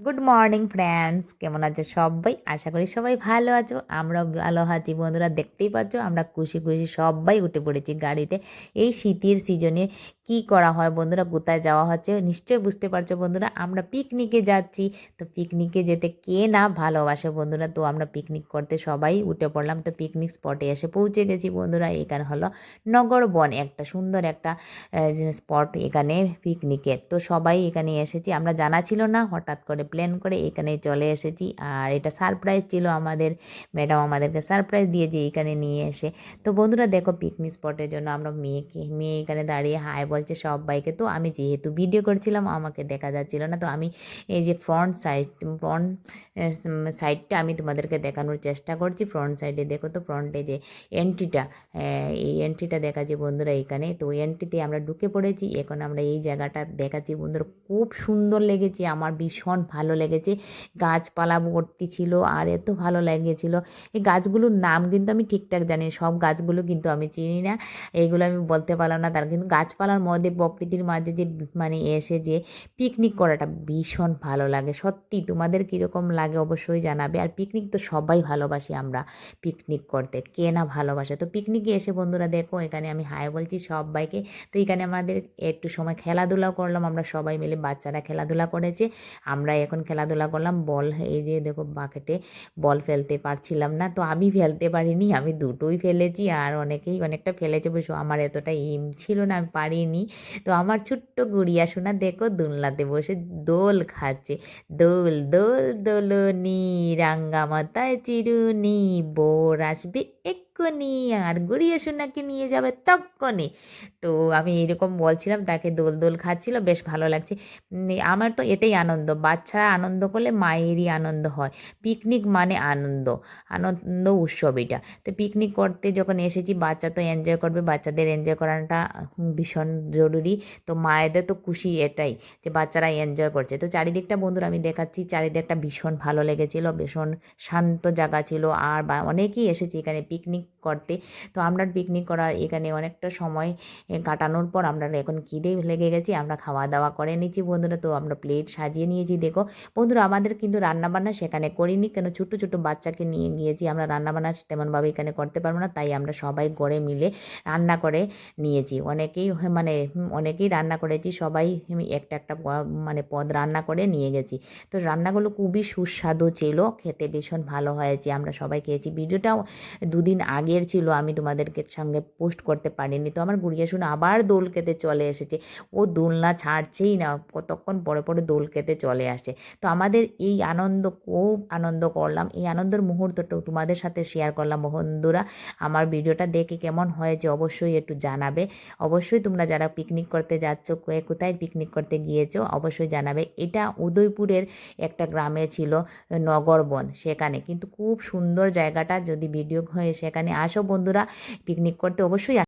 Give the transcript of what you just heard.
Good morning friends কেমন আছে সবাই? আশা করি সবাই ভালো আছো। আমরা ভালো আছি। বন্ধুরা, দেখতেই পাচ্ছ, আমরা খুশি খুশি সবাই উঠে পড়েছি গাড়িতে। এই শীতের সিজনে কি করা হয় বন্ধুরা? কোথায় যাওয়া হচ্ছে? নিশ্চয়ই বুঝতে পারছ বন্ধুরা, আমরা পিকনিকে যাচ্ছি। তো পিকনিকে যেতে কে না ভালোবাসে বন্ধুরা? তো আমরা পিকনিক করতে সবাই উঠে পড়লাম। তো পিকনিক স্পটে এসে পৌঁছে গেছি বন্ধুরা। এখানে হলো নগর বন, একটা সুন্দর একটা স্পট এখানে পিকনিকের তো সবাই এখানে এসেছি। আমরা জানা ছিল না, হঠাৎ করে প্ল্যান করে এখানে চলে এসেছি। আর এটা সারপ্রাইজ ছিল আমাদের ম্যাডাম আমাদেরকে সারপ্রাইজ দিয়েছে এখানে নিয়ে এসে। তো বন্ধুরা দেখো পিকনিক স্পটের জন্য আমরা মেয়েকে, মেয়ে এখানে দাঁড়িয়ে হাই বলছে সবাইকে তো আমি যেহেতু ভিডিও করছিলাম, আমাকে দেখা যাচ্ছিল না, তো আমি এই যে ফ্রন্ট সাইড ফ্রন্ট সাইডটা আমি তোমাদেরকে দেখানোর চেষ্টা করছি। ফ্রন্ট সাইডে দেখো তো ফ্রন্টে যে এন্ট্রিটা এই এন্ট্রিটা দেখাচ্ছি বন্ধুরা এখানে। তো এন্ট্রিতে আমরা ঢুকে পড়েছি, এখন আমরা এই জায়গাটা দেখাচ্ছি বন্ধুরা। খুব সুন্দর লেগেছে, আমার ভীষণ ভালো লেগেছে। গাছপালা ভর্তি ছিল, আর এত ভালো লেগেছিলো। এই গাছগুলোর নাম কিন্তু আমি ঠিকঠাক জানি সব গাছগুলো কিন্তু আমি চিনি না। এইগুলো আমি বলতে পারলাম না, তার কিন্তু গাছপালার মধ্যে প্রকৃতির মাঝে যে মানে এসে যে পিকনিক করাটা ভীষণ ভালো লাগে। সত্যি তোমাদের কীরকম লাগে অবশ্যই জানাবে। আর পিকনিক তো সবাই ভালোবাসি আমরা পিকনিক করতে। কে না ভালোবাসে? তো পিকনিকে এসে বন্ধুরা দেখো, এখানে আমি হাই বলছি সবাইকে। তো এখানে আমাদের একটু সময় খেলাধুলাও করলাম, আমরা সবাই মিলে বাচ্চারা খেলাধুলা করেছে। আমরা এখন খেলাধুলা করলাম, বল, এই যে দেখো বাকেটে বল ফেলতে পারছিলাম না। তো আমি ফেলতে পারিনি, আমি দুটোই ফেলেছি, আর অনেকেই অনেকটা ফেলেছে বসে আমার এতটা ইম ছিল না, আমি পারিনি। তো আমার ছোট্ট গুড়িয়া সোনা দেখো দোলনাতে বসে দোল খাচ্ছে। দোল দোল, দোলনি রাঙ্গামাতায় চিরুনি, বোর আসবে এক্ষুনি আর গুড়িয়া সোনাকে নিয়ে যাবে তক্ষণি। তো আমি এরকম বলছিলাম, তাকে দোল দোল খাচ্ছিল, বেশ ভালো লাগছে। আমার তো এটাই আনন্দ বাচ্চারা আনন্দ করলে মায়েরই আনন্দ হয়। পিকনিক মানে আনন্দ আনন্দ উৎসব এটা। তো পিকনিক করতে যখন এসেছি, বাচ্চা তো এনজয় করবে, বাচ্চাদের এনজয় করাটা ভীষণ জরুরি। তো মায়েদের তো খুশি এটাই যে বাচ্চারা এনজয় করছে। তো চারিদিকটা বন্ধুরা, আমি দেখাচ্ছি, চারিদিকটা ভীষণ ভালো লেগেছিলো, ভীষণ শান্ত জায়গা ছিল। আর বা, অনেকেই এসেছে এখানে পিকনিক করতে। তো আমরা পিকনিক করার এখানে অনেকটা সময় কাটানোর পর আমরা এখন খিদে লেগে গেছি, আমরা খাওয়া দাওয়া করে নিচ্ছি বন্ধুরা। তো আমরা প্লেট সাজিয়ে নিয়েছি, দেখো। বন্ধুরা, আমাদের কিন্তু রান্নাবান্না সেখানে করিনি, কেন ছোটো ছোটো বাচ্চাকে নিয়ে গিয়েছি আমরা রান্নাবান্না তেমনভাবে এখানে করতে পারব না, তাই আমরা সবাই গড়ে মিলে রান্না করে নিয়েছি। অনেকেই মানে অনেকেই রান্না করেছি, সবাই একটা একটা মানে পদ রান্না করে নিয়ে গেছি। তো রান্নাগুলো খুবই সুস্বাদু ছিল, খেতে ভীষণ ভালো হয়েছে, আমরা সবাই খেয়েছি। ভিডিওটাও দুদিন আগের ছিল, আমি তোমাদেরকে সঙ্গে পোস্ট করতে পারিনি। তো আমার গুড়িয়া শুনে আবার দোল খেতে চলে এসেছে। ও দোলনা ছাড়ছেই না, কতক্ষণ পরে পরে দোল খেতে চলে আসে। তো আমাদের এই আনন্দ, খুব আনন্দ করলাম। এই আনন্দের মুহূর্তটা তোমাদের সাথে শেয়ার করলাম। বন্ধুরা, আমার ভিডিওটা দেখে কেমন হয়েছে অবশ্যই একটু জানাবে। অবশ্যই তোমরা যারা পিকনিক করতে যাচ্ছ কোথায় পিকনিক করতে গিয়েছো, অবশ্যই জানাবে। এটা উদয়পুরের একটা গ্রামে ছিল নগরবন সেখানে। কিন্তু খুব সুন্দর জায়গাটা, যদি ভিডিও হয়ে সেখানে আসো বন্ধুরা পিকনিক করতে অবশ্যই